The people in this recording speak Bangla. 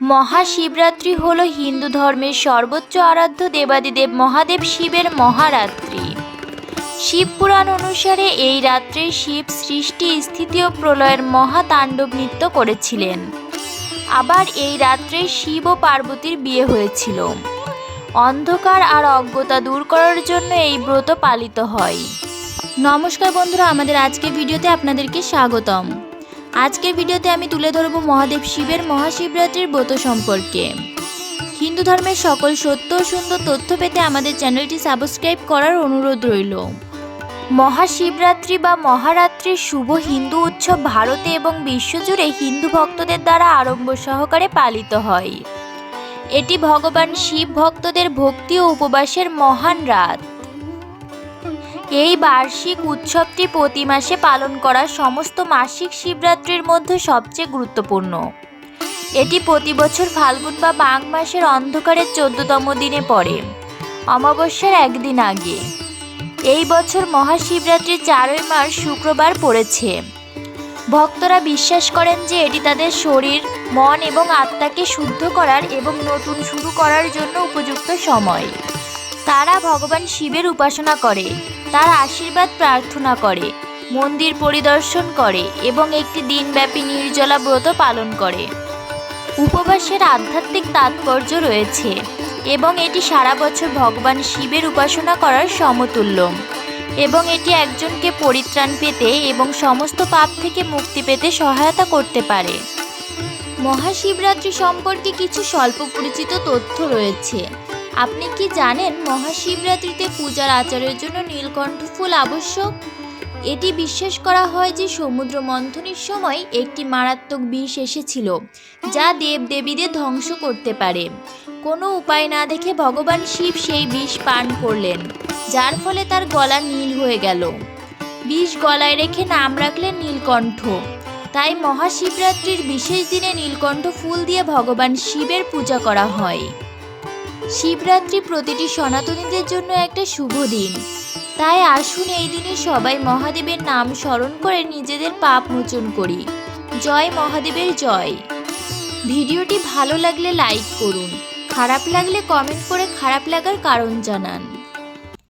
মহাশিবরাত্রি হল হিন্দু ধর্মের সর্বোচ্চ আরাধ্য দেবাদিদেব মহাদেব শিবের মহারাত্রি। শিব পুরাণ অনুসারে এই রাত্রে শিব সৃষ্টি, স্থিতি ও প্রলয়ের মহাতাণ্ডব নৃত্য করেছিলেন। আবার এই রাত্রে শিব ও পার্বতীর বিয়ে হয়েছিল। অন্ধকার আর অজ্ঞতা দূর করার জন্য এই ব্রত পালিত হয়। নমস্কার বন্ধুরা, আমাদের আজকের ভিডিওতে আপনাদেরকে স্বাগতম। আজকের ভিডিওতে আমি তুলে ধরব মহাদেব শিবের মহাশিবরাত্রির ব্রত সম্পর্কে। হিন্দু ধর্মের সকল সত্য সুন্দর তথ্য পেতে আমাদের চ্যানেলটি সাবস্ক্রাইব করার অনুরোধ রইল। মহাশিবরাত্রি বা মহারাত্রির শুভ হিন্দু উৎসব ভারতে এবং বিশ্বজুড়ে হিন্দু ভক্তদের দ্বারা আড়ম্বর সহকারে পালিত হয়। এটি ভগবান শিব ভক্তদের ভক্তি ও উপবাসের মহান রাত। এই বার্ষিক উৎসবটি প্রতি মাসে পালন করা সমস্ত মাসিক শিবরাত্রির মধ্যে সবচেয়ে গুরুত্বপূর্ণ। এটি প্রতি বছর ফাল্গুন বা মাঘ মাসের অন্ধকারের চোদ্দতম দিনে পড়ে, অমাবস্যার একদিন আগে। এই বছর মহাশিবরাত্রির চারই মার্চ শুক্রবার পড়েছে। ভক্তরা বিশ্বাস করেন যে এটি তাদের শরীর, মন এবং আত্মাকে শুদ্ধ করার এবং নতুন শুরু করার জন্য উপযুক্ত সময়। তারা ভগবান শিবের উপাসনা করে। তার আশীর্বাদ প্রার্থনা করে, মন্দির পরিদর্শন করে এবং একটি দিনব্যাপী নির্জলা ব্রত পালন করে। উপবাসের আধ্যাত্মিক তাৎপর্য রয়েছে এবং এটি সারা বছর ভগবান শিবের উপাসনা করার সমতুল্য এবং এটি একজনকে পরিত্রাণ পেতে এবং সমস্ত পাপ থেকে মুক্তি পেতে সহায়তা করতে পারে। মহাশিবরাত্রি সম্পর্কে কিছু স্বল্প পরিচিত তথ্য রয়েছে। আপনি কি জানেন মহাশিবরাত্রিতে পূজার আচারের জন্য নীলকণ্ঠ ফুল আবশ্যক? এটি বিশ্বাস করা হয় যে সমুদ্র মন্থনের সময় একটি মারাত্মক বিষ এসেছিল, যা দেবদেবীদের ধ্বংস করতে পারে। কোনো উপায় না দেখে ভগবান শিব সেই বিষ পান করলেন, যার ফলে তার গলা নীল হয়ে গেল। বিষ গলায় রেখে নাম রাখলেন নীলকণ্ঠ। তাই মহাশিবরাত্রির বিশেষ দিনে নীলকণ্ঠ ফুল দিয়ে ভগবান শিবের পূজা করা হয়। শিবরাত্রি প্রতিটি সনাতনীদের জন্য একটা শুভ দিন। তাই আসুন এই দিনে সবাই মহাদেবের নাম স্মরণ করে নিজেদের পাপ মোচন করি। জয় মহাদেবের জয়। ভিডিওটি ভালো লাগলে লাইক করুন, খারাপ লাগলে কমেন্ট করে খারাপ লাগার কারণ জানান।